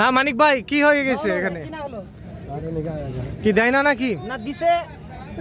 হ্যাঁ মানিক ভাই কি হয়ে গেছে এখানে? কি দেয় না নাকি? না দিছে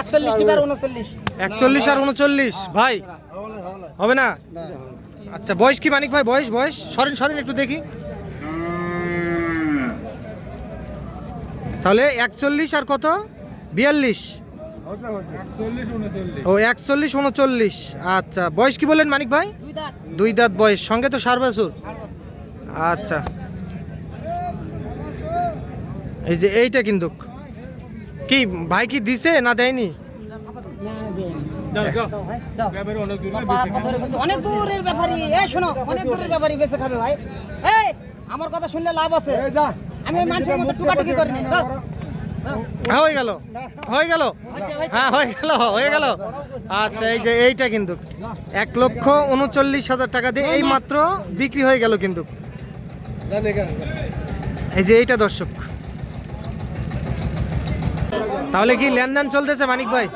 একচল্লিশ আর উনচল্লিশ। ভাই। হবে না? আচ্ছা বয়স কি মানিক ভাই? বয়স বয়স? সরেন সরেন একটু দেখি। তাহলে একচল্লিশ আর কত? বিয়াল্লিশ। ও একচল্লিশ উনচল্লিশ। আচ্ছা বয়স কি বললেন মানিক ভাই? দুই দাঁত। বয়স সঙ্গে তো সার বছর। আচ্ছা। এই যে এইটা কিন্তু। কি ভাই কি দিছে না দেয়নি? অনেক দূরের ব্যাপারী। এ শোনো অনেক দূরের ব্যাপারী বেঁচে খাবে ভাই। এই আমার কথা শুনলে লাভ আছে। আমি মানুষের মতো টুকাটুকি করি না দাও। দাও। হ্যাঁ গেল। হয়ে গেল। হ্যাঁ হয়ে গেল হয়ে গেল। আচ্ছা এই যে এইটা কিন্তু। এক লক্ষ উনচল্লিশ হাজার টাকা দিয়ে এই মাত্র বিক্রি হয়ে গেল কিন্তু। এই যে এইটা দর্শক। তাহলে কি লেনদেন চলতেছে মানিক ভাই।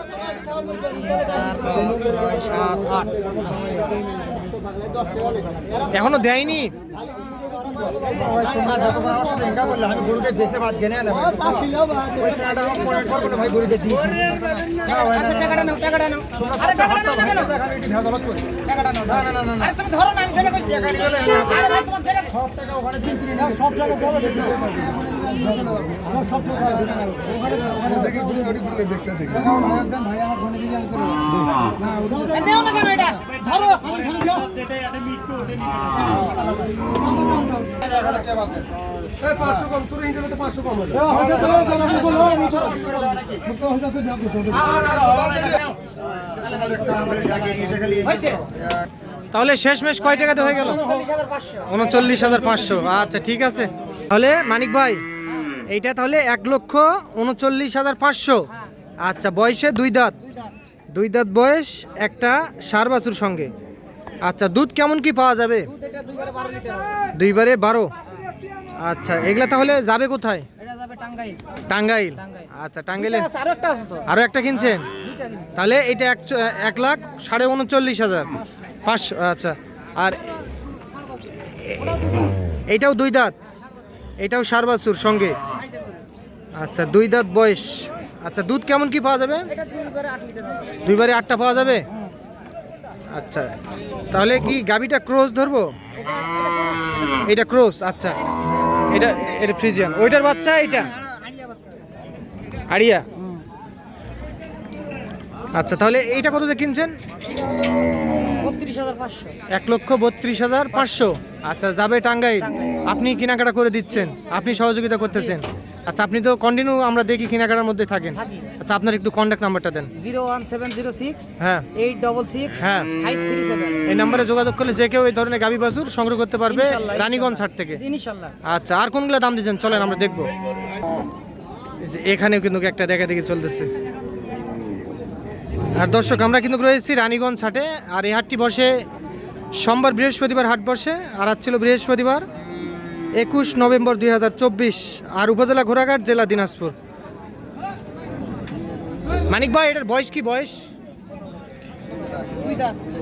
এখনও দেয়নি? সব টাকা ওখানে দিন কিনে নাও টাকা দেবে দেখতে হবে আমার সব টাকা দেবে না ওখানে ওখানে দেখি ঘুরে ওটি ঘুরে দেখতে দেখি একদম ভাই আমার ফোনে দিকে আমি চলে যাব না ওটা এ, দেও না কেন এটা? ধরো। এই 500 কম তোর হিসাবে তো 500 কম তাহলে শেষমেশ কয় টাকাতে হয়ে গেল। উনচল্লিশ হাজার পাঁচশো আচ্ছা ঠিক আছে তাহলে মানিক ভাই এইটা তাহলে এক লক্ষ উনচল্লিশ হাজার পাঁচশো। আচ্ছা বয়সে দুই দাঁত। দুই দাঁত। বয়স একটা সার বাছুর সঙ্গে। আচ্ছা দুধ কেমন কি পাওয়া যাবে? দুইবারে বারো আচ্ছা এগুলা তাহলে যাবে কোথায়? টাঙ্গাইল। আচ্ছা টাঙ্গাইলে আরও একটা কিনছেন? তাহলে এটা এক এক লাখ সাড়ে উনচল্লিশ হাজার। পাঁচশো আচ্ছা। আর এ- এইটাও দুই দাঁত। এটাও সার বাছুর সঙ্গে। আচ্ছা দুই দাঁত বয়স। আচ্ছা দুধ কেমন কি পাওয়া যাবে? দুইবারে আটটা পাওয়া যাবে? আচ্ছা তাহলে কি গাবিটা ক্রস ধরবো? এটা ক্রস। আচ্ছা। এটা এটা ফ্রিজিয়ান। ওইটার বাচ্চা এটা। আড়িয়া আচ্ছা তাহলে এইটা কত দিয়ে কিনছেন। এক লক্ষ বত্রিশ হাজার পাঁচশো। আচ্ছা যাবে টাঙ্গাইল। আপনি কেনাকাটা করে দিচ্ছেন। আপনি সহযোগিতা করতেছেন। আচ্ছা আপনি তো কন্টিনিউ আমরা দেখি কেনাকাটার মধ্যে থাকেন। আচ্ছা আপনার একটু কন্ট্যাক্ট নাম্বারটা দেন। Zero one seven zero six হ্যাঁ। এইট ডবল সিক্স হ্যাঁ। ফাইভ থ্রি সেভেন এই নাম্বারে যোগাযোগ করলে যে কেউ এই ধরনের গাবি বাছুর সংগ্রহ করতে পারবে রানীগঞ্জ হাট থেকে। ইনশাল্লাহ। আচ্ছা আর কোনগুলো দাম দিচ্ছেন? চলেন আমরা দেখব। যে এখানেও কিন্তু একটা দেখা দেখি চলতেছে। আর দর্শক আমরা কিন্তু রয়েছি রানীগঞ্জ হাটে আর এই হাটটি বসে সোমবার বৃহস্পতিবার হাট বসে আর আজ ছিল বৃহস্পতিবার। একুশ নভেম্বর দু হাজার চব্বিশ আর উপজেলা ঘোড়াঘাট জেলা দিনাজপুর। মানিক ভাই, এটার বয়স কি বয়স?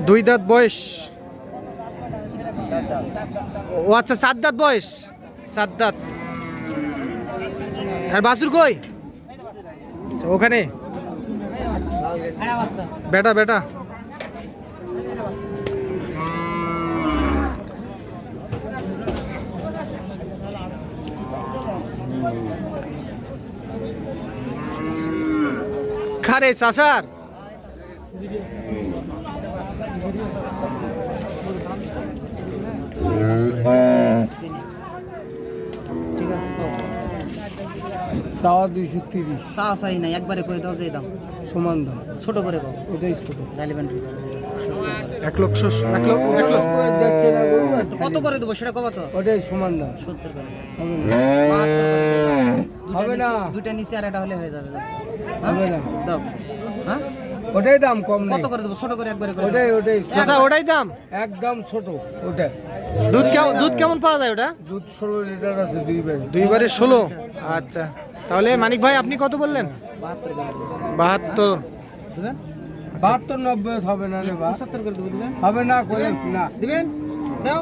দুই দাঁত বয়স। ও আচ্ছা সাত দাঁত বয়স। সাত দাঁত। আর বাসুর কই? ওখানে। বেটা বেটা। খারে চাষার ঠিক আছে চাওয়া দুইশো তিরিশ। চা চাই নাই একবারে করে দাও যে দাম সমান দাম ছোট করে দাও। এটাই ছোট। জালিবেন এক লক্ষ এক লক্ষ এক লক্ষ। যাচ্ছে না গরু আর কত করে দেবো? সেটা কত ওটাই সমান দাম। সত্তর করে। হবে না। না। নিচে- আর এটা হলে হয়ে যাবে। হবে না। দাও। হ্যাঁ? ওটাই দাম কম কত করে দেবো? ছোট করে একবারে করে ওটাই ওটাই। চাষা ওটাই দাম? একদম ছোট ওটাই। দুধ কেমন দুধ কেমন পাওয়া যায় ওটা? দুধ ষোলো লিটার আছে দুই বারে। দুইবারে ষোলো? আচ্ছা। তাহলে মানিক ভাই আপনি কত বললেন? বাহাত্তর বাহাত্তর। বাহাত্তর নব্বই হবে না রে পঁচাত্তর করে দেবো দিবেন হবে না করে না দিবেন দাও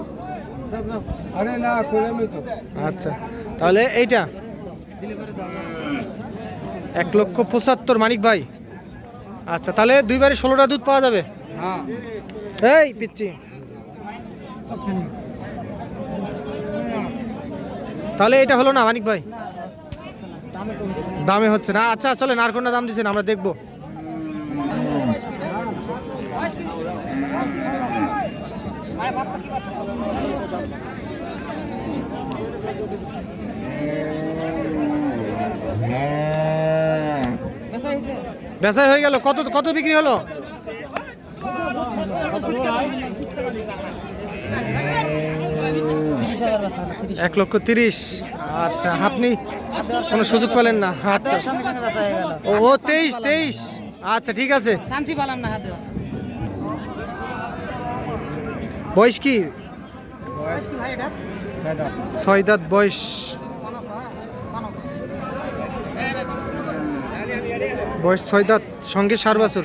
আরে না করে আমি তো আচ্ছা তাহলে এইটা এক লক্ষ পঁচাত্তর মানিক ভাই আচ্ছা তাহলে দুইবারে ষোলোটা দুধ পাওয়া যাবে হ্যাঁ এই পিচ্ছি তাহলে এটা হলো না মানিক ভাই দামে হচ্ছে না। দামে হচ্ছে না আচ্ছা চলে নারকন্ডা দাম দিচ্ছেন আমরা দেখব বয়স কি? আরে বাচ্চা কি বাচ্চা বেচা হয়েছে বেচাই হয়ে গেল। কত কত বিক্রি হলো? এক লক্ষ তিরিশ। আচ্ছা আপনি কোনো সুযোগ পেলেন না। হাত আচ্ছা। ও তেইশ তেইশ। আচ্ছা ঠিক আছে। বয়স কি? ছয় বয়স। বয়স ছয় সঙ্গে সার বছর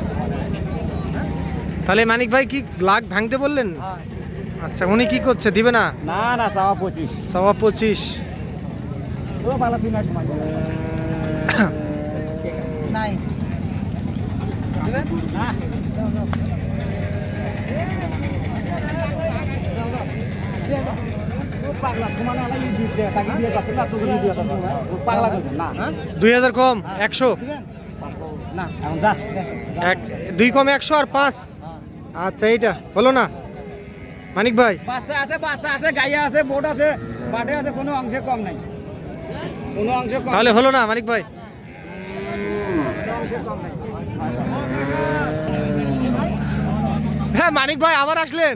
তাহলে মানিক ভাই কি লাখ ভাঙতে বললেন? হ্যাঁ। আচ্ছা উনি কি করছে? দিবে না? না না চাওয়া পঁচিশ। সবা পঁচিশ। দুই হাজার হ্যাঁ? দুই হাজার কম একশো। দুই কম একশো আর পাঁচ। আচ্ছা এইটা। হলো না। মানিক ভাই। বাচ্চা আছে বাচ্চা আছে গাইয়া আছে বোট আছে বাটে আছে কোনো অংশে কম নাই। কোনো অংশে কম তাহলে হলো না মানিক ভাই। হ্যাঁ মানিক ভাই আবার আসলেন।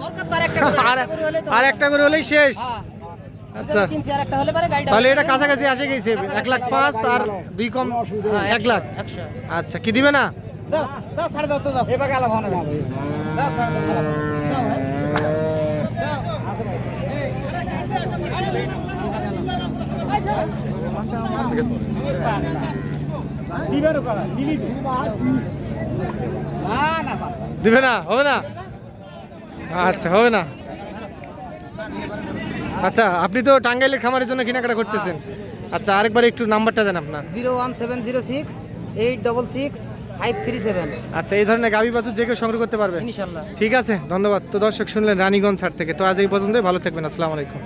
দরকার তার একটা করে, আর একটা করে হলেই আর একটা করে হলেই শেষ। হ্যাঁ। আচ্ছা। তাহলে এটা কাছাকাছি আসে গেছে। এক লাখ পাঁচ আর দুই কম এক লাখ। আচ্ছা কি দিবে না? দাও দাও সাড়ে দাও তো দাও। এবার গেল ভালো দাও সাড়ে দাও দাও। ভাই। দাও। দিবেন করা দিলি না না। দিবে না হবে না? আচ্ছা হবে না। আচ্ছা আপনি তো টাঙ্গাইলের খামারের জন্য কেনাকাটা করতেছেন। আচ্ছা আরেকবার একটু নাম্বারটা দেন আপনার। Zero one seven zero six eight double six five three seven. আচ্ছা এই ধরনের গাভী বাছুর যে কেউ সংগ্রহ করতে পারবে? ইনশাল্লাহ। ঠিক আছে ধন্যবাদ। তো দর্শক শুনলেন রানীগঞ্জ ছাড় থেকে। তো আজ এই পর্যন্তই ভালো থাকবেন আসসালামু আলাইকুম।